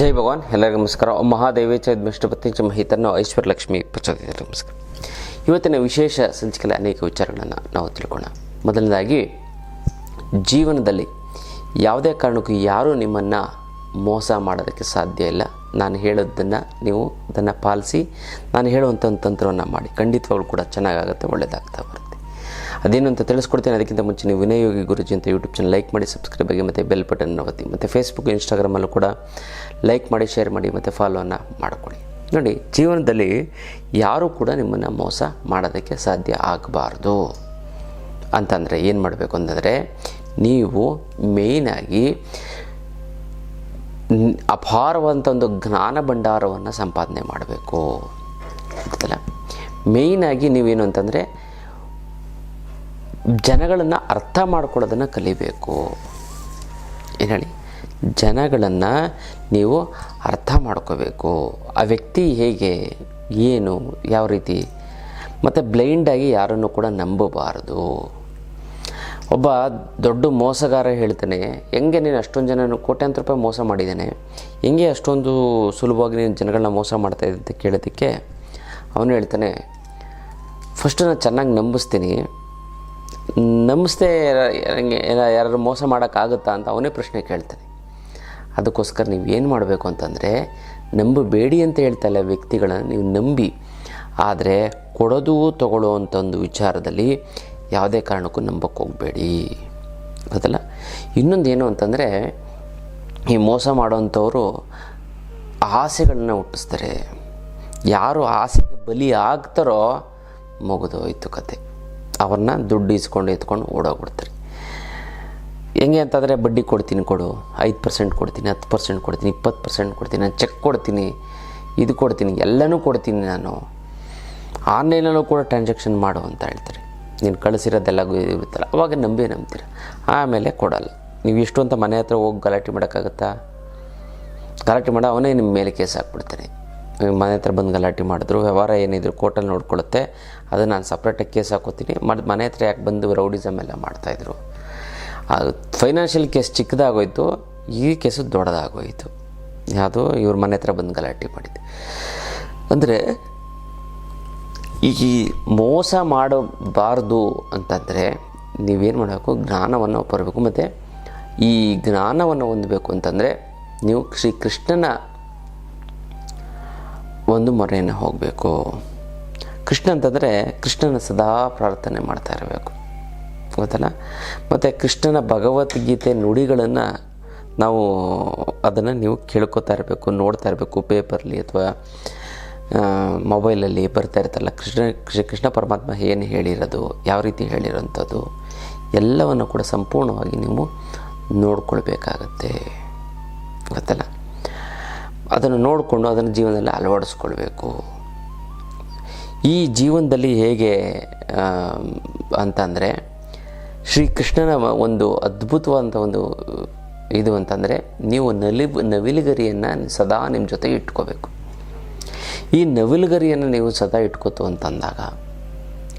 ಜೈ ಭಗವಾನ್. ಎಲ್ಲರಿಗೂ ನಮಸ್ಕಾರ. ಮಹಾದೇವಿ ಮಹಾದೇವೇಚ ಮಿಷ್ಟಪತಿ ಚ ಮಹಿತನ್ನು ಐಶ್ವರ್ಯ ಲಕ್ಷ್ಮಿ ಪ್ರಚೋದಿತ ನಮಸ್ಕಾರ. ಇವತ್ತಿನ ವಿಶೇಷ ಸಂಚಿಕೆಯಲ್ಲಿ ಅನೇಕ ವಿಚಾರಗಳನ್ನು ನಾವು ತಿಳ್ಕೊಳ್ಳೋಣ. ಮೊದಲನೇದಾಗಿ, ಜೀವನದಲ್ಲಿ ಯಾವುದೇ ಕಾರಣಕ್ಕೂ ಯಾರೂ ನಿಮ್ಮನ್ನು ಮೋಸ ಮಾಡೋದಕ್ಕೆ ಸಾಧ್ಯ ಇಲ್ಲ. ನಾನು ಹೇಳೋದನ್ನು ನೀವು ಅದನ್ನು ಪಾಲಿಸಿ, ನಾನು ಹೇಳುವಂಥ ಒಂದು ತಂತ್ರವನ್ನು ಮಾಡಿ. ಖಂಡಿತವಾಗ್ಲೂ ಕೂಡ ಚೆನ್ನಾಗಾಗುತ್ತೆ ಒಳ್ಳೆಯದಾಗ್ತಾ ಬರುತ್ತೆ. ಅದೇನು ಅಂತ ತಿಳಿಸ್ಕೊಡ್ತೀನಿ. ಅದಕ್ಕಿಂತ ಮುಂಚೆ ನೀವು ವಿನಯೋಗಿ ಗುರುಜಿ ಅಂತ ಯೂಟ್ಯೂಬ್ ಚಾನಲ್ ಲೈಕ್ ಮಾಡಿ ಸಬ್ಸ್ಕ್ರೈಬ್ ಆಗಿ, ಮತ್ತು ಬೆಲ್ ಬಟನ್ ಒತ್ತಿ, ಮತ್ತು ಫೇಸ್ಬುಕ್ ಇನ್ಸ್ಟಾಗ್ರಾಮಲ್ಲೂ ಕೂಡ ಲೈಕ್ ಮಾಡಿ ಶೇರ್ ಮಾಡಿ, ಮತ್ತು ಫಾಲೋವನ್ನು ಮಾಡ್ಕೊಳ್ಳಿ. ನೋಡಿ, ಜೀವನದಲ್ಲಿ ಯಾರೂ ಕೂಡ ನಿಮ್ಮನ್ನು ಮೋಸ ಮಾಡೋದಕ್ಕೆ ಸಾಧ್ಯ ಆಗಬಾರ್ದು. ಅಂತಂದರೆ ಏನು ಮಾಡಬೇಕು ಅಂತಂದರೆ, ನೀವು ಮೇಯ್ನಾಗಿ ಅಪಾರವಂಥ ಒಂದು ಜ್ಞಾನ ಭಂಡಾರವನ್ನು ಸಂಪಾದನೆ ಮಾಡಬೇಕು. ಗೊತ್ತಲ್ಲ? ಮೇಯ್ನಾಗಿ ನೀವೇನು ಅಂತಂದರೆ ಜನಗಳನ್ನು ಅರ್ಥ ಮಾಡ್ಕೊಳ್ಳೋದನ್ನು ಕಲಿಬೇಕು. ಏನು ಹೇಳಿ? ಜನಗಳನ್ನು ನೀವು ಅರ್ಥ ಮಾಡ್ಕೋಬೇಕು. ಆ ವ್ಯಕ್ತಿ ಹೇಗೆ, ಏನು, ಯಾವ ರೀತಿ? ಮತ್ತು ಬ್ಲೈಂಡಾಗಿ ಯಾರನ್ನು ಕೂಡ ನಂಬಬಾರದು. ಒಬ್ಬ ದೊಡ್ಡ ಮೋಸಗಾರ ಹೇಳ್ತಾನೆ, ಹೆಂಗೆ ನೀನು ಅಷ್ಟೊಂದು ಜನ ಕೋಟ್ಯಾಂತರ ರೂಪಾಯಿ ಮೋಸ ಮಾಡಿದ್ದಾನೆ, ಹೆಂಗೆ ಅಷ್ಟೊಂದು ಸುಲಭವಾಗಿ ನೀನು ಜನಗಳನ್ನ ಮೋಸ ಮಾಡ್ತಾ ಇದ್ದೆ ಅಂತ ಕೇಳೋದಕ್ಕೆ? ಅವನು ಹೇಳ್ತಾನೆ, ಫಸ್ಟ್ ನಾನು ಚೆನ್ನಾಗಿ ನಂಬಿಸ್ತೀನಿ ಹಂಗೆ ಯಾರು ಮೋಸ ಮಾಡೋಕ್ಕಾಗುತ್ತಾ ಅಂತ ಅವನೇ ಪ್ರಶ್ನೆ ಕೇಳ್ತಾನೆ. ಅದಕ್ಕೋಸ್ಕರ ನೀವು ಏನು ಮಾಡಬೇಕು ಅಂತಂದರೆ, ನಂಬಬೇಡಿ ಅಂತ ಹೇಳ್ತಾ ಇಲ್ಲ ವ್ಯಕ್ತಿಗಳನ್ನು ನೀವು ನಂಬಿ. ಆದರೆ ಕೊಡೋದು ತಗೊಳ್ಳೋ ಅಂತ ಒಂದು ವಿಚಾರದಲ್ಲಿ ಯಾವುದೇ ಕಾರಣಕ್ಕೂ ನಂಬಕ್ಕೆ ಹೋಗಬೇಡಿ. ಗೊತ್ತಲ್ಲ? ಇನ್ನೊಂದು ಏನು ಅಂತಂದರೆ, ಈ ಮೋಸ ಮಾಡೋವಂಥವರು ಆಸೆಗಳನ್ನ ಹುಟ್ಟಿಸ್ತಾರೆ. ಯಾರು ಆಸೆಗೆ ಬಲಿ ಆಗ್ತಾರೋ ಮುಗಿದೋಯ್ತು ಕತೆ. ಅವ್ರನ್ನ ದುಡ್ಡು ಇಸ್ಕೊಂಡು ಎತ್ಕೊಂಡು ಓಡೋಗ್ಬಿಡ್ತಾರೆ. ಹೆಂಗೆ ಅಂತಂದರೆ ಬಡ್ಡಿ ಕೊಡ್ತೀನಿ ಕೊಡು, ಐದು ಪರ್ಸೆಂಟ್ ಕೊಡ್ತೀನಿ, ಹತ್ತು ಪರ್ಸೆಂಟ್ ಕೊಡ್ತೀನಿ, ಇಪ್ಪತ್ತು ಪರ್ಸೆಂಟ್ ಕೊಡ್ತೀನಿ, ನಾನು ಚೆಕ್ ಕೊಡ್ತೀನಿ, ಇದು ಕೊಡ್ತೀನಿ, ಎಲ್ಲನೂ ಕೊಡ್ತೀನಿ ನಾನು. ಆನ್ಲೈನಲ್ಲೂ ಕೂಡ ಟ್ರಾನ್ಸಾಕ್ಷನ್ ಮಾಡು ಅಂತ ಹೇಳ್ತಾರೆ. ನೀನು ಕಳಿಸಿರೋದೆಲ್ಲ ಇರುತ್ತಲ್ಲ ಅವಾಗ ನಂಬಿ ನಂಬ್ತೀರ. ಆಮೇಲೆ ಕೊಡಲ್ಲ. ನೀವು ಇಷ್ಟು ಅಂತ ಮನೆ ಹತ್ರ ಹೋಗಿ ಗಲಾಟೆ ಮಾಡೋಕ್ಕಾಗತ್ತಾ? ಗಲಾಟೆ ಮಾಡೋ ಅವನೇ ನಿಮ್ಮ ಮೇಲೆ ಕೇಸ್ ಹಾಕ್ಬಿಡ್ತಾನೆ. ಮನೆ ಹತ್ರ ಬಂದು ಗಲಾಟೆ ಮಾಡಿದ್ರು. ವ್ಯವಹಾರ ಏನಿದ್ರು ಕೋರ್ಟಲ್ಲಿ ನೋಡ್ಕೊಳ್ಳುತ್ತೆ. ಅದು ನಾನು ಸಪ್ರೇಟಾಗಿ ಕೇಸ್ ಹಾಕೋತೀನಿ. ಮತ್ತು ಮನೆ ಹತ್ರ ಯಾಕೆ ಬಂದು ರೌಡಿಸಮ್ ಎಲ್ಲ ಮಾಡ್ತಾಯಿದ್ರು ಫೈನಾನ್ಷಿಯಲ್ ಕೇಸ್ ಚಿಕ್ಕದಾಗೋಯ್ತು. ಈ ಕೇಸು ದೊಡ್ಡದಾಗೋಯ್ತು. ಯಾವುದು ಇವ್ರ ಮನೆ ಹತ್ರ ಬಂದು ಗಲಾಟೆ ಮಾಡಿದ್ದೆ. ಅಂದರೆ ಈ ಮೋಸ ಮಾಡಬಾರ್ದು ಅಂತಂದರೆ ನೀವೇನು ಮಾಡಬೇಕು? ಜ್ಞಾನವನ್ನು ಬರಬೇಕು ಮತ್ತು ಈ ಜ್ಞಾನವನ್ನು ಹೊಂದಬೇಕು ಅಂತಂದರೆ ನೀವು ಶ್ರೀ ಕೃಷ್ಣನ ಒಂದು ಮೊರೆಯನ್ನು ಹೋಗಬೇಕು. ಕೃಷ್ಣ ಅಂತಂದರೆ ಕೃಷ್ಣನ ಸದಾ ಪ್ರಾರ್ಥನೆ ಮಾಡ್ತಾ ಇರಬೇಕು. ಗೊತ್ತಲ್ಲ? ಮತ್ತು ಕೃಷ್ಣನ ಭಗವದ್ಗೀತೆ ನುಡಿಗಳನ್ನು ನಾವು ಅದನ್ನು ನೀವು ಕೇಳ್ಕೊತಾ ಇರಬೇಕು, ನೋಡ್ತಾ ಇರಬೇಕು. ಪೇಪರ್ಲಿ ಅಥವಾ ಮೊಬೈಲಲ್ಲಿ ಬರ್ತಾ ಇರ್ತಲ್ಲ ಕೃಷ್ಣ ಕೃಷ್ಣ ಪರಮಾತ್ಮ ಏನು ಹೇಳಿರೋದು, ಯಾವ ರೀತಿ ಹೇಳಿರೋಂಥದ್ದು, ಎಲ್ಲವನ್ನು ಕೂಡ ಸಂಪೂರ್ಣವಾಗಿ ನೀವು ನೋಡ್ಕೊಳ್ಬೇಕಾಗತ್ತೆ. ಗೊತ್ತಲ್ಲ? ಅದನ್ನು ನೋಡಿಕೊಂಡು ಅದನ್ನು ಜೀವನದಲ್ಲಿ ಅಳವಡಿಸ್ಕೊಳ್ಬೇಕು. ಈ ಜೀವನದಲ್ಲಿ ಹೇಗೆ ಅಂತಂದರೆ ಶ್ರೀಕೃಷ್ಣನ ಒಂದು ಅದ್ಭುತವಾದಂಥ ಒಂದು, ಇದು ಅಂತಂದರೆ ನೀವು ನಲಿ, ನವಿಲುಗರಿಯನ್ನು ಸದಾ ನಿಮ್ಮ ಜೊತೆ ಇಟ್ಕೋಬೇಕು. ಈ ನವಿಲುಗರಿಯನ್ನು ನೀವು ಸದಾ ಇಟ್ಕೋತು ಅಂತಂದಾಗ,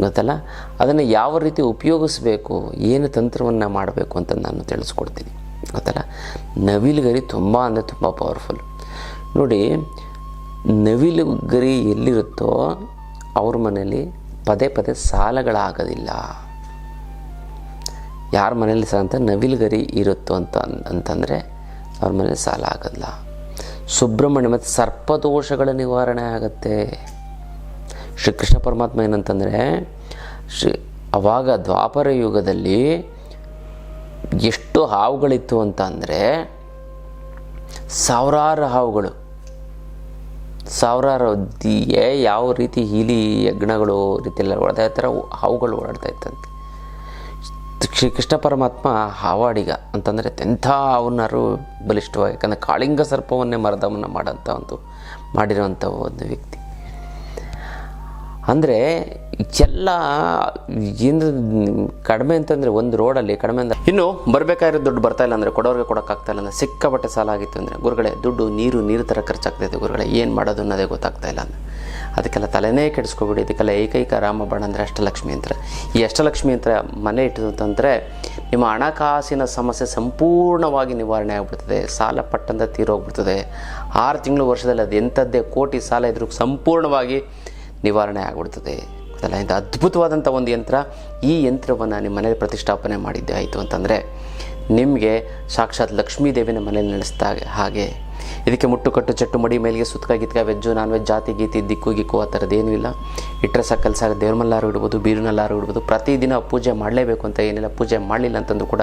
ಗೊತ್ತಲ್ಲ? ಅದನ್ನು ಯಾವ ರೀತಿ ಉಪಯೋಗಿಸ್ಬೇಕು, ಏನು ತಂತ್ರವನ್ನು ಮಾಡಬೇಕು ಅಂತ ನಾನು ತಿಳಿಸ್ಕೊಡ್ತೀನಿ. ಗೊತ್ತಲ್ಲ? ನವಿಲುಗರಿ ತುಂಬ ಅಂದರೆ ತುಂಬ ಪವರ್ಫುಲ್ ನೋಡಿ, ನವಿಲು ಗರಿ ಎಲ್ಲಿರುತ್ತೋ ಅವ್ರ ಮನೇಲಿ ಪದೇ ಪದೇ ಸಾಲಗಳಾಗೋದಿಲ್ಲ. ಯಾರ ಮನೇಲಿ ಸಹ ಅಂತ ನವಿಲುಗರಿ ಇರುತ್ತೋ ಅಂತ ಅಂತಂದರೆ ಅವ್ರ ಮನೇಲಿ ಸಾಲ ಆಗೋದಿಲ್ಲ. ಸುಬ್ರಹ್ಮಣ್ಯ ಮತ್ತು ಸರ್ಪದೋಷಗಳ ನಿವಾರಣೆ ಆಗುತ್ತೆ. ಶ್ರೀ ಕೃಷ್ಣ ಪರಮಾತ್ಮ ಏನಂತಂದರೆ, ಶ್ರೀ, ಅವಾಗ ದ್ವಾಪರ ಯುಗದಲ್ಲಿ ಎಷ್ಟು ಹಾವುಗಳಿತ್ತು ಅಂತ ಅಂದರೆ ಸಾವಿರಾರು ಹಾವುಗಳು. ಸಾವಿರಾರು ದಿಯೇ ಯಾವ ರೀತಿ ಹೀಲಿ ಯಜ್ಞಗಳು ರೀತಿಯೆಲ್ಲ ಓಡಾಡ್ತಾ ಇರ್ತಾರೆ ಹಾವುಗಳು ಓಡಾಡ್ತಾ ಇತ್ತಂತೆ ಶ್ರೀ ಕೃಷ್ಣ ಪರಮಾತ್ಮ ಹಾವಾಡಿಗ ಅಂತಂದರೆ ಎಂಥ ಅವನರು ಬಲಿಷ್ಠವಾಗಿ, ಯಾಕಂದರೆ ಕಾಳಿಂಗ ಸರ್ಪವನ್ನೇ ಮರದವನ್ನು ಮಾಡೋಂಥ ಒಂದು ಮಾಡಿರುವಂಥ ಒಂದು ವ್ಯಕ್ತಿ. ಅಂದರೆ ಎಲ್ಲ ಏನು ಕಡಿಮೆ ಅಂತಂದರೆ ಒಂದು ರೋಡಲ್ಲಿ ಕಡಿಮೆ ಅಂದರೆ ಇನ್ನು ಬರಬೇಕಾಗಿರೋ ದುಡ್ಡು ಬರ್ತಾ ಇಲ್ಲ ಅಂದರೆ ಕೊಡೋರಿಗೆ ಕೊಡೋಕ್ಕಾಗ್ತಾ ಇಲ್ಲ ಅಂದರೆ ಸಿಕ್ಕಾಪಟ್ಟೆ ಸಾಲ ಆಗಿತ್ತು ಅಂದರೆ ಗುರುಗಳೇ, ದುಡ್ಡು ನೀರು ನೀರು ಥರ ಖರ್ಚಾಗ್ತೈತೆ ಗುರುಗಳೇ, ಏನು ಮಾಡೋದು ಅನ್ನೋದೇ ಗೊತ್ತಾಗ್ತಾ ಇಲ್ಲ ಅಂದರೆ. ಅದಕ್ಕೆಲ್ಲ ತಲೆನೇ ಕೆಡಿಸ್ಕೊಬಿಡಿ, ಇದಕ್ಕೆಲ್ಲ ಏಕೈಕ ರಾಮಬಾಣ ಅಂದರೆ ಅಷ್ಟಲಕ್ಷ್ಮಿ ಯಂತ್ರ ಈ ಅಷ್ಟಲಕ್ಷ್ಮಿ ಯಂತ್ರ ಮನೆ ಇಟ್ಟಿದ್ದು ಅಂತಂದರೆ ನಿಮ್ಮ ಹಣಕಾಸಿನ ಸಮಸ್ಯೆ ಸಂಪೂರ್ಣವಾಗಿ ನಿವಾರಣೆ ಆಗಿಬಿಡ್ತದೆ, ಸಾಲ ಪಟ್ಟಂತ ತೀರೋಗ್ಬಿಡ್ತದೆ ಆರು ತಿಂಗಳು ವರ್ಷದಲ್ಲಿ ಅದು ಎಂಥದ್ದೇ ಕೋಟಿ ಸಾಲ ಇದ್ರೂ ಸಂಪೂರ್ಣವಾಗಿ ನಿವಾರಣೆ ಆಗಿಬಿಡ್ತದೆ. ಗೊತ್ತಲ್ಲ? ಇಂಥ ಅದ್ಭುತವಾದಂಥ ಒಂದು ಯಂತ್ರ. ಈ ಯಂತ್ರವನ್ನು ನಿಮ್ಮ ಮನೇಲಿ ಪ್ರತಿಷ್ಠಾಪನೆ ಮಾಡಿದ್ದೆ ಆಯಿತು ಅಂತಂದರೆ, ನಿಮಗೆ ಸಾಕ್ಷಾತ್ ಲಕ್ಷ್ಮೀ ದೇವಿನ ಮನೇಲಿ ನಡೆಸಿದಾಗ ಹಾಗೆ. ಇದಕ್ಕೆ ಮುಟ್ಟುಕಟ್ಟು, ಚಟ್ಟು, ಮಡಿ, ಮೇಲಿಗೆ ಸುತ್ತಕ ಗಿತ್ಕ, ವೆಜ್ಜು ನಾನ್ ವೆಜ್ ಜಾತಿ, ಗೀತಿ, ದಿಕ್ಕು, ಗಿಕ್ಕು ಆ ಥರದ್ದು ಏನೂ ಇಲ್ಲ. ಇಟ್ಟರೆ ಸಾಕು ಸಾರು ದೇವ್ರಮಲ್ಲಾರು ಇಡ್ಬೋದು, ಬೀರಿನಲ್ಲಾರು ಇಡ್ಬೋದು, ಪ್ರತಿದಿನ ಪೂಜೆ ಮಾಡಲೇಬೇಕು ಅಂತ ಏನಿಲ್ಲ, ಪೂಜೆ ಮಾಡಲಿಲ್ಲ ಅಂತಂದು ಕೂಡ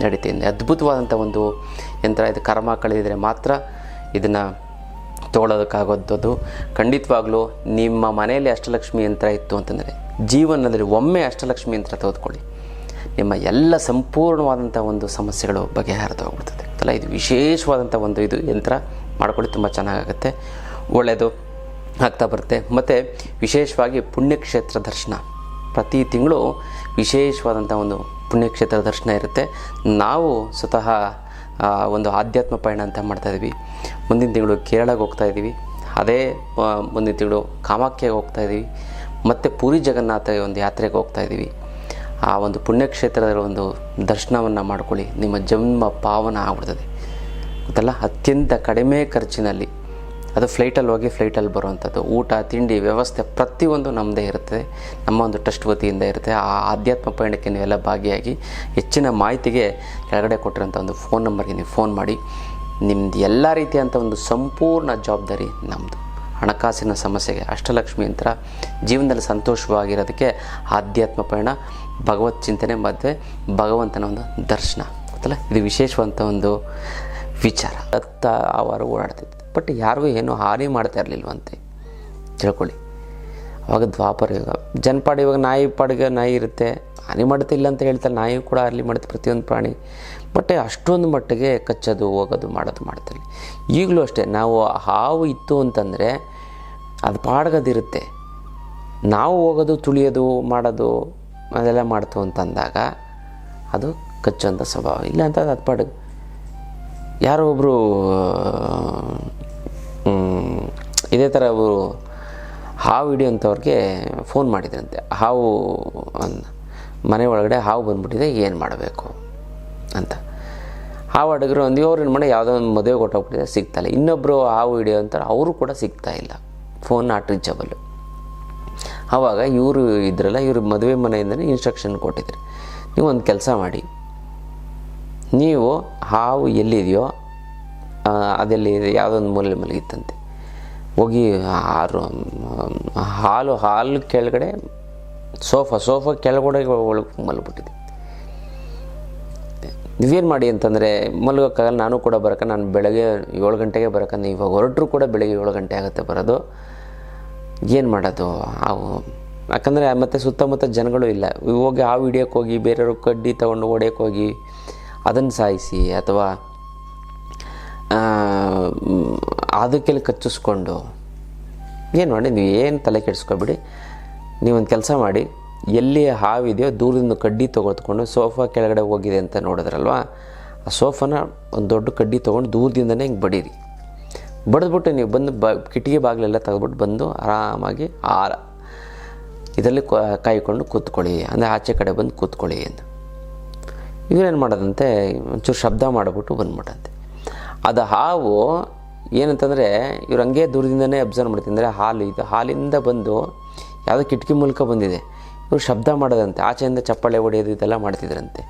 ನಡೀತೀನಿ. ಅದ್ಭುತವಾದಂಥ ಒಂದು ಯಂತ್ರ. ಇದು ಕರ್ಮ ಕಳೆದಿದ್ರೆ ಮಾತ್ರ ಇದನ್ನು ತೊಗೊಳೋದಕ್ಕಾಗೋದು ಖಂಡಿತವಾಗ್ಲೂ ನಿಮ್ಮ ಮನೆಯಲ್ಲಿ ಅಷ್ಟಲಕ್ಷ್ಮಿ ಯಂತ್ರ ಇತ್ತು ಅಂತಂದರೆ ಜೀವನದಲ್ಲಿ ಒಮ್ಮೆ ಅಷ್ಟಲಕ್ಷ್ಮಿ ಯಂತ್ರ ತೆಗೆದುಕೊಳ್ಳಿ. ನಿಮ್ಮ ಎಲ್ಲ ಸಂಪೂರ್ಣವಾದಂಥ ಒಂದು ಸಮಸ್ಯೆಗಳು ಬಗೆಹರಿದು ಹೋಗ್ಬಿಡ್ತದೆ ಅಲ್ಲ ಇದು ವಿಶೇಷವಾದಂಥ ಒಂದು ಇದು ಯಂತ್ರ ಮಾಡ್ಕೊಳ್ಳಿ, ತುಂಬ ಚೆನ್ನಾಗಾಗುತ್ತೆ. ಒಳ್ಳೆಯದು ಆಗ್ತಾ ಬರುತ್ತೆ. ಮತ್ತು ವಿಶೇಷವಾಗಿ ಪುಣ್ಯಕ್ಷೇತ್ರ ದರ್ಶನ. ಪ್ರತಿ ತಿಂಗಳು ವಿಶೇಷವಾದಂಥ ಒಂದು ಪುಣ್ಯಕ್ಷೇತ್ರ ದರ್ಶನ ಇರುತ್ತೆ. ನಾವು ಸ್ವತಃ ಒಂದು ಆಧ್ಯಾತ್ಮ ಪಯಣ ಅಂತ ಮಾಡ್ತಾಯಿದ್ವಿ ಮುಂದಿನ ತಿಂಗಳು ಕೇರಳಗೆ ಹೋಗ್ತಾ ಇದ್ದೀವಿ. ಅದೇ ಮುಂದಿನ ತಿಂಗಳು ಕಾಮಾಖ್ಯಗೆ ಹೋಗ್ತಾ ಇದ್ದೀವಿ. ಮತ್ತು ಪುರಿ ಜಗನ್ನಾಥ ಒಂದು ಯಾತ್ರೆಗೆ ಹೋಗ್ತಾ ಇದ್ದೀವಿ. ಆ ಒಂದು ಪುಣ್ಯಕ್ಷೇತ್ರದ ಒಂದು ದರ್ಶನವನ್ನು ಮಾಡ್ಕೊಳ್ಳಿ. ನಿಮ್ಮ ಜನ್ಮ ಪಾವನ ಆಗ್ಬಿಡ್ತದೆ. ಗೊತ್ತಲ್ಲ? ಅತ್ಯಂತ ಕಡಿಮೆ ಖರ್ಚಿನಲ್ಲಿ. ಅದು ಫ್ಲೈಟಲ್ಲಿ ಹೋಗಿ ಫ್ಲೈಟಲ್ಲಿ ಬರುವಂಥದ್ದು. ಊಟ, ತಿಂಡಿ, ವ್ಯವಸ್ಥೆ ಪ್ರತಿಯೊಂದು ನಮ್ಮದೇ ಇರುತ್ತೆ. ನಮ್ಮ ಒಂದು ಟ್ರಸ್ಟ್ ವತಿಯಿಂದ ಇರುತ್ತೆ. ಆ ಆಧ್ಯಾತ್ಮ ಪಯಣಕ್ಕೆ ನೀವೆಲ್ಲ ಭಾಗಿಯಾಗಿ ಹೆಚ್ಚಿನ ಮಾಹಿತಿಗೆ ಕೆಳಗಡೆ ಕೊಟ್ಟಿರೋಂಥ ಒಂದು ಫೋನ್ ನಂಬರ್ಗೆ ನೀವು ಫೋನ್ ಮಾಡಿ. ನಿಮ್ಮದು ಎಲ್ಲ ರೀತಿಯಂಥ ಒಂದು ಸಂಪೂರ್ಣ ಜವಾಬ್ದಾರಿ ನಮ್ಮದು ಹಣಕಾಸಿನ ಸಮಸ್ಯೆಗೆ ಅಷ್ಟಲಕ್ಷ್ಮಿ ಯಂತ್ರ ಜೀವನದಲ್ಲಿ ಸಂತೋಷವಾಗಿರೋದಕ್ಕೆ ಆಧ್ಯಾತ್ಮ ಪಯಣ, ಭಗವತ್ ಚಿಂತನೆ ಮತ್ತು ಭಗವಂತನ ಒಂದು ದರ್ಶನ. ಗೊತ್ತಲ್ಲ? ಇದು ವಿಶೇಷವಂಥ ಒಂದು ವಿಚಾರ. ಹತ್ತ ಆವಾರ ಓಡಾಡ್ತಿತ್ತು ಬಟ್ ಯಾರಿಗೂ ಏನೂ ಹಾನಿ ಮಾಡ್ತಾ ಇರಲಿಲ್ವಂತೆ. ತಿಳ್ಕೊಳ್ಳಿ. ಅವಾಗ ದ್ವಾಪರ ಯುಗ. ಜನಪಾಡ ಇವಾಗ ನಾಯಿ ಪಾಡಿಗೆ ನಾಯಿ ಇರುತ್ತೆ. ಹಾನಿ ಮಾಡ್ತಿಲ್ಲ ಅಂತ ಹೇಳ್ತಾರೆ ನಾಯಿ ಕೂಡ ಅಲ್ಲಿ ಮಾಡುತ್ತೆ ಪ್ರತಿಯೊಂದು ಪ್ರಾಣಿ. ಬಟ್ ಅಷ್ಟೊಂದು ಮಟ್ಟಿಗೆ ಕಚ್ಚೋದು, ಹೋಗೋದು, ಮಾಡೋದು ಮಾಡ್ತಾರೆ. ಈಗಲೂ ಅಷ್ಟೇ. ನಾವು ಹಾವು ಇತ್ತು ಅಂತಂದರೆ ಅದು ಪಾಡ್ಗದಿರುತ್ತೆ. ನಾವು ಹೋಗೋದು, ತುಳಿಯೋದು, ಮಾಡೋದು, ಅದೆಲ್ಲ ಮಾಡ್ತು ಅಂತಂದಾಗ ಅದು ಕಚ್ಚೋಂಥ ಸ್ವಭಾವ. ಇಲ್ಲ ಅಂತ ಅದು ಪಾಡಿಗೆ. ಯಾರೋ ಒಬ್ಬರು ಇದೇ ಥರ ಅವರು ಹಾವು ಹಿಡಿಯೋಂಥವ್ರಿಗೆ ಫೋನ್ ಮಾಡಿದ್ರಂತೆ. ಹಾವು ಮನೆ ಒಳಗಡೆ ಹಾವು ಬಂದ್ಬಿಟ್ಟಿದೆ, ಏನು ಮಾಡಬೇಕು ಅಂತ. ಹಾವು ಅಡಗರು ಅವ್ರು ಏನು ಮಾಡಿ ಯಾವುದೋ ಒಂದು ಮದುವೆ ಕೊಟ್ಟೋಗ್ಬಿಟ್ಟಿದೆ, ಸಿಗ್ತಾಯಿಲ್ಲ. ಇನ್ನೊಬ್ಬರು ಹಾವು ಹಿಡಿಯೋ ಅಂತಾರೆ ಅವರು ಕೂಡ ಸಿಗ್ತಾ ಇಲ್ಲ ಫೋನ್ ನಾಟ್ ರೀಚಬಲ್ಲು ಆವಾಗ ಇವರು ಇದ್ರಲ್ಲ, ಇವರು ಮದುವೆ ಮನೆಯಿಂದಲೇ ಇನ್ಸ್ಟ್ರಕ್ಷನ್ ಕೊಟ್ಟಿದ್ರು. ನೀವು ಒಂದು ಕೆಲಸ ಮಾಡಿ. ನೀವು ಹಾವು ಎಲ್ಲಿದೆಯೋ ಅದೆಲ್ಲಿ ಯಾವುದೊಂದು ಮೂಲೆಯಲ್ಲಿ ಮಲಗಿತ್ತಂತೆ. ಹೋಗಿ ಆರು ಹಾಲು ಹಾಲು ಕೆಳಗಡೆ ಸೋಫಾ ಸೋಫಾ ಕೆಳಗಡೆ ಒಳಗೆ ಮಲಗಿಬಿಟ್ಟಿದೆ ನೀವೇನು ಮಾಡಿ ಅಂತಂದರೆ ಮಲಗೋಕ್ಕಾಗಲ್ಲ ನಾನು ಕೂಡ ಬರೋಕೆ ನಾನು ಬೆಳಗ್ಗೆ ಏಳು ಗಂಟೆಗೆ ಬರೋಕೆ ಇವಾಗ ಹೊರಟರು ಕೂಡ ಬೆಳಗ್ಗೆ ಏಳು ಗಂಟೆ ಆಗುತ್ತೆ ಬರೋದು. ಏನು ಮಾಡೋದು? ಅವು ಯಾಕಂದರೆ ಮತ್ತೆ ಸುತ್ತಮುತ್ತ ಜನಗಳು ಇಲ್ಲ. ಹೋಗಿ ಹಾವು ಹಿಡಿಯೋಕ್ಕೋಗಿ ಹೋಗಿ ಬೇರೆಯವ್ರು ಕಡ್ಡಿ ತೊಗೊಂಡು ಹೊಡೆಯೋಕ್ಕೆ ಅದನ್ನು ಸಾಯಿಸಿ ಅಥವಾ ಆ, ಮ್, ಅದಕ್ಕೆಲ್ಲ ಕಚ್ಚಿಸ್ಕೊಂಡು ಏನು ಮಾಡಿ ನೀವು ಏನು ತಲೆ ಕೆಡಿಸ್ಕೊಬಿಡಿ ನೀವೊಂದು ಕೆಲಸ ಮಾಡಿ ಎಲ್ಲಿ ಹಾವಿದೆಯೋ ದೂರದಿಂದ ಕಡ್ಡಿ ತೊಗೊಳ್ತುಕೊಂಡು ಸೋಫಾ ಕೆಳಗಡೆ ಹೋಗಿದೆ ಅಂತ ನೋಡಿದ್ರಲ್ವಾ ಆ ಸೋಫಾನ ಒಂದು ದೊಡ್ಡ ಕಡ್ಡಿ ತೊಗೊಂಡು ದೂರದಿಂದನೇ ಹಿಂಗೆ ಬಡೀರಿ. ಬಡಿದ್ಬಿಟ್ಟು ನೀವು ಬಂದು ಬ ಕಿಟಕಿ ಬಾಗಿಲೆಲ್ಲ ತೆಗೆದ್ಬಿಟ್ಟು ಬಂದು ಆರಾಮಾಗಿ ಆರ ಇದರಲ್ಲಿ ಕಾಯ್ಕೊಂಡು ಕೂತ್ಕೊಳ್ಳಿ ಅಂದರೆ ಆಚೆ ಕಡೆ ಬಂದು ಕೂತ್ಕೊಳ್ಳಿ ಅಂತ. ಇವನೇನು ಮಾಡೋದಂತೆ ಒಂಚೂರು ಶಬ್ದ ಮಾಡಿಬಿಟ್ಟು ಬಂದ್ಬಿಟ್ಟಂತೆ. ಅದು ಹಾವು ಏನಂತಂದರೆ ಇವ್ರು ಹಂಗೆ ದೂರದಿಂದನೇ ಅಬ್ಸರ್ವ್ ಅಂದರೆ ಹಾಲು ಇದು, ಹಾಲಿಂದ ಬಂದು ಯಾವುದೋ ಕಿಟಕಿ ಮೂಲಕ ಬಂದಿದೆ. ಇವರು ಶಬ್ದ ಮಾಡೋದಂತೆ, ಆಚೆಯಿಂದ ಚಪ್ಪಾಳೆ ಹೊಡೆಯೋದು ಇದೆಲ್ಲ ಮಾಡ್ತಿದ್ರಂತೆ.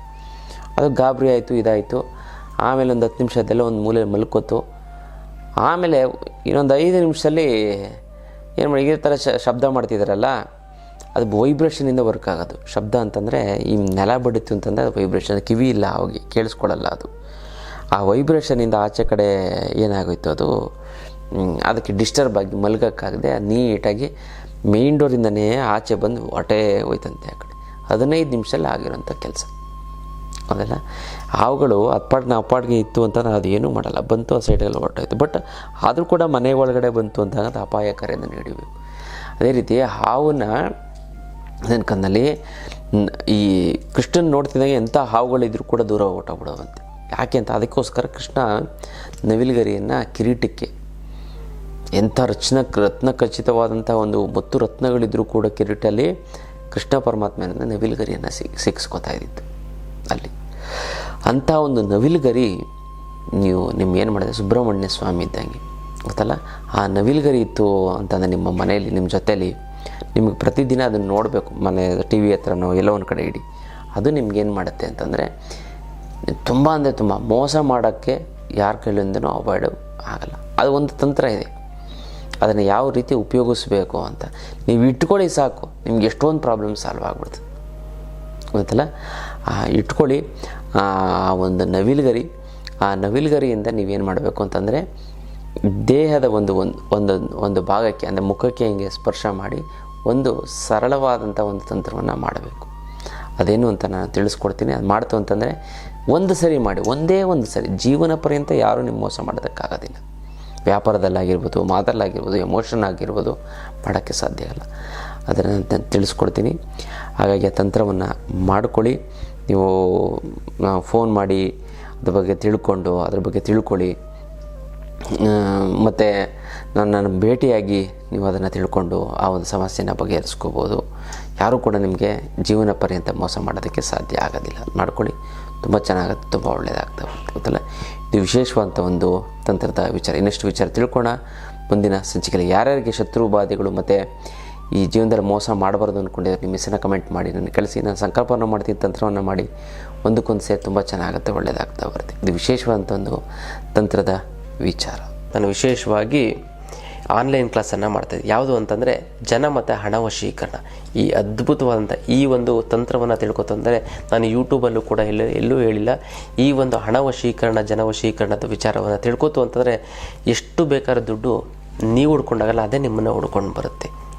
ಅದು ಗಾಬರಿ ಆಯಿತು, ಇದಾಯಿತು. ಆಮೇಲೆ ಒಂದು ಹತ್ತು ನಿಮಿಷದೆಲ್ಲ ಒಂದು ಮೂಲೆ ಮಲ್ಕೋತು. ಆಮೇಲೆ ಇನ್ನೊಂದು ಐದು ನಿಮಿಷದಲ್ಲಿ ಏನು ಮಾಡಿ, ಇದೇ ಥರ ಶಬ್ದ ಮಾಡ್ತಿದ್ದಾರಲ್ಲ ಅದು ವೈಬ್ರೇಷನಿಂದ ವರ್ಕ್ ಆಗೋದು. ಶಬ್ದ ಅಂತಂದರೆ ಈ ನೆಲ ಬಡಿತು ಅಂತಂದರೆ ಅದು ವೈಬ್ರೇಷನ್ ಕಿವಿ ಇಲ್ಲ ಅವಿಗೆ ಕೇಳಿಸ್ಕೊಳ್ಳಲ್ಲ ಅದು. ಆ ವೈಬ್ರೇಷನಿಂದ ಆಚೆ ಕಡೆ ಏನಾಗೋಯ್ತು ಅದು? ಅದಕ್ಕೆ ಡಿಸ್ಟರ್ಬ್ ಆಗಿ ಮಲಗೋಕ್ಕಾಗದೆ ನೀಟಾಗಿ ಮೇಯ್ನ್ ಡೋರಿಂದನೇ ಆಚೆ ಬಂದು ಹೊಟ್ಟೆ ಹೋಯ್ತಂತೆ ಆ ಕಡೆ. ಹದಿನೈದು ನಿಮಿಷದಲ್ಲಿ ಆಗಿರೋಂಥ ಕೆಲಸ. ಅದೆಲ್ಲ ಹಾವುಗಳು ಅಪ್ಪಾಡ್ನ ಅಪ್ಪಾಡ್ಗೆ ಇತ್ತು ಅಂತ ಅದು ಏನೂ ಮಾಡಲ್ಲ. ಬಂತು ಆ ಸೈಡಲ್ಲಿ ಹೊರಟೋಯ್ತು. ಬಟ್ ಆದರೂ ಕೂಡ ಮನೆ ಒಳಗಡೆ ಬಂತು ಅಂತ ಅದು ಅಪಾಯಕಾರಿಯನ್ನು ಹಿಡಿಬೇಕು ಅದೇ ರೀತಿ ಹಾವನ್ನ ನನ್ನ ಕಣ್ಣಲ್ಲಿ ಈ ಕೃಷ್ಣನ್ ನೋಡ್ತಿದ್ದಾಗ ಎಂಥ ಹಾವುಗಳಿದ್ರು ಕೂಡ ದೂರ ಹೊಟ್ಟೋಗ್ಬಿಡವಂತೆ ಯಾಕೆ ಅಂತ ಅದಕ್ಕೋಸ್ಕರ ಕೃಷ್ಣ ನವಿಲುಗರಿಯನ್ನು ಕಿರೀಟಕ್ಕೆ ಎಂಥ ರಚನ ರತ್ನ ಖಚಿತವಾದಂಥ ಒಂದು ಮತ್ತು ರತ್ನಗಳಿದ್ದರೂ ಕೂಡ ಕಿರೀಟಲ್ಲಿ ಕೃಷ್ಣ ಪರಮಾತ್ಮನ ನವಿಲುಗರಿಯನ್ನು ಸಿಕ್ ಇದ್ದಿತ್ತು ಅಲ್ಲಿ. ಅಂಥ ಒಂದು ನವಿಲುಗರಿ ನೀವು ನಿಮ್ಮ ಏನು ಮಾಡಿದೆ? ಸುಬ್ರಹ್ಮಣ್ಯ ಸ್ವಾಮಿ ಇದ್ದಂಗೆ. ಗೊತ್ತಲ್ಲ? ಆ ನವಿಲುಗರಿ ಇತ್ತು ಅಂತಂದರೆ ನಿಮ್ಮ ಮನೆಯಲ್ಲಿ, ನಿಮ್ಮ ಜೊತೆಯಲ್ಲಿ ನಿಮಗೆ ಪ್ರತಿದಿನ ಅದನ್ನು ನೋಡಬೇಕು. ಮನೆ ಟಿ ವಿ ಹತ್ರನೋ ಎಲ್ಲೋ ಒಂದು ಕಡೆ ಇಡಿ. ಅದು ನಿಮ್ಗೇನು ಮಾಡುತ್ತೆ ಅಂತಂದರೆ ತುಂಬ ಅಂದರೆ ತುಂಬ. ಮೋಸ ಮಾಡೋಕ್ಕೆ ಯಾರ ಕೈಲಿಂದನೂ ಅವಾಯ್ಡ್ ಆಗಲ್ಲ. ಅದು ಒಂದು ತಂತ್ರ ಇದೆ. ಅದನ್ನು ಯಾವ ರೀತಿ ಉಪಯೋಗಿಸ್ಬೇಕು ಅಂತ. ನೀವು ಇಟ್ಕೊಳ್ಳಿ ಸಾಕು. ನಿಮ್ಗೆ ಎಷ್ಟೊಂದು ಪ್ರಾಬ್ಲಮ್ ಸಾಲ್ವ್ ಆಗ್ಬಿಡ್ತು ಗೊತ್ತಲ್ಲ? ಇಟ್ಕೊಳ್ಳಿ. ಒಂದು ನವಿಲುಗರಿ. ಆ ನವಿಲುಗರಿಯಿಂದ ನೀವೇನು ಮಾಡಬೇಕು ಅಂತಂದರೆ, ದೇಹದ ಒಂದು ಒಂದು ಒಂದು ಒಂದು ಭಾಗಕ್ಕೆ, ಅಂದರೆ ಮುಖಕ್ಕೆ ಹಿಂಗೆ ಸ್ಪರ್ಶ ಮಾಡಿ ಒಂದು ಸರಳವಾದಂಥ ಒಂದು ತಂತ್ರವನ್ನು ಮಾಡಬೇಕು. ಅದೇನು ಅಂತ ನಾನು ತಿಳಿಸ್ಕೊಡ್ತೀನಿ. ಅದು ಮಾಡ್ತು ಅಂತಂದರೆ ಒಂದು ಸರಿ ಮಾಡಿ, ಒಂದೇ ಒಂದು ಸರಿ ಜೀವನ ಪರ್ಯಂತ ಯಾರೂ ನಿಮ್ಮ ಮೋಸ ಮಾಡೋದಕ್ಕಾಗೋದಿಲ್ಲ. ವ್ಯಾಪಾರದಲ್ಲಾಗಿರ್ಬೋದು ಮಾತಲ್ಲಾಗಿರ್ಬೋದು ಎಮೋಷನ್ ಆಗಿರ್ಬೋದು ಮಾಡೋಕ್ಕೆ ಸಾಧ್ಯ ಇಲ್ಲ. ಅದನ್ನು ನಾನು ತಿಳಿಸ್ಕೊಡ್ತೀನಿ. ಹಾಗಾಗಿ ಆ ತಂತ್ರವನ್ನು ಮಾಡ್ಕೊಳ್ಳಿ. ನೀವು ಫೋನ್ ಮಾಡಿ, ಅದ್ರ ಬಗ್ಗೆ ತಿಳ್ಕೊಂಡು, ಅದ್ರ ಬಗ್ಗೆ ತಿಳ್ಕೊಳ್ಳಿ. ಮತ್ತು ನನ್ನನ್ನು ಭೇಟಿಯಾಗಿ ನೀವು ಅದನ್ನು ತಿಳ್ಕೊಂಡು ಆ ಒಂದು ಸಮಸ್ಯೆನ ಬಗೆಹರಿಸ್ಕೋಬೋದು. ಯಾರೂ ಕೂಡ ನಿಮಗೆ ಜೀವನ ಪರ್ಯಂತ ಮೋಸ ಮಾಡೋದಕ್ಕೆ ಸಾಧ್ಯ ಆಗೋದಿಲ್ಲ. ಮಾಡ್ಕೊಳ್ಳಿ. ತುಂಬ ಚೆನ್ನಾಗುತ್ತೆ, ತುಂಬ ಒಳ್ಳೆಯದಾಗ್ತವೆ ಗೊತ್ತಲ್ಲ? ಇದು ವಿಶೇಷವಾದಂಥ ಒಂದು ತಂತ್ರದ ವಿಚಾರ. ಇನ್ನಷ್ಟು ವಿಚಾರ ತಿಳ್ಕೋಣ ಮುಂದಿನ ಸಂಚಿಕೆಯಲ್ಲಿ ಯಾರ್ಯಾರಿಗೆ ಶತ್ರು ಬಾಧೆಗಳು ಮತ್ತು ಈ ಜೀವನದಲ್ಲಿ ಮೋಸ ಮಾಡಬಾರ್ದು ಅಂದ್ಕೊಂಡಿದ್ರೆ ನಿಮ್ಮ ಹೆಸರನ್ನ ಕಮೆಂಟ್ ಮಾಡಿ ನನಗೆ ಕಳಿಸಿ ನಾನು ಸಂಕಲ್ಪವನ್ನು ಮಾಡ್ತೀನಿ ತಂತ್ರವನ್ನು ಮಾಡಿ. ಒಂದಕ್ಕೊಂದು ಸೇರಿ ತುಂಬ ಚೆನ್ನಾಗುತ್ತೆ ಒಳ್ಳೆಯದಾಗ್ತಾ ಬರುತ್ತೆ. ಇದು ವಿಶೇಷವಾದಂಥ ಒಂದು ತಂತ್ರದ ವಿಚಾರ. ನಾನು ವಿಶೇಷವಾಗಿ ಆನ್ಲೈನ್ ಕ್ಲಾಸನ್ನು ಮಾಡ್ತಾಯಿದ್ದೆ ಯಾವುದು ಅಂತಂದರೆ ಜನ ಮತ್ತು ಹಣ ವಶೀಕರಣ. ಈ ಅದ್ಭುತವಾದಂಥ ಈ ಒಂದು ತಂತ್ರವನ್ನು ತಿಳ್ಕೊತಂದರೆ ನಾನು ಯೂಟ್ಯೂಬಲ್ಲೂ ಕೂಡ ಎಲ್ಲೂ ಎಲ್ಲೂ ಹೇಳಿಲ್ಲ. ಈ ಒಂದು ಹಣ ವಶೀಕರಣ, ಜನ ವಶೀಕರಣದ ವಿಚಾರವನ್ನು ತಿಳ್ಕೊತು ಅಂತಂದರೆ ಎಷ್ಟು ಬೇಕಾದ ದುಡ್ಡು ನೀವು ಹುಡ್ಕೊಂಡಾಗಲ್ಲ, ಅದೇ ನಿಮ್ಮನ್ನು ಹುಡ್ಕೊಂಡು ಬರುತ್ತೆ.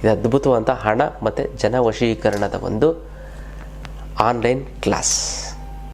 ಇದು ಅದ್ಭುತವಾದಂಥ ಹಣ ಮತ್ತು ಜನ ವಶೀಕರಣದ ಒಂದು ಆನ್ಲೈನ್ ಕ್ಲಾಸ್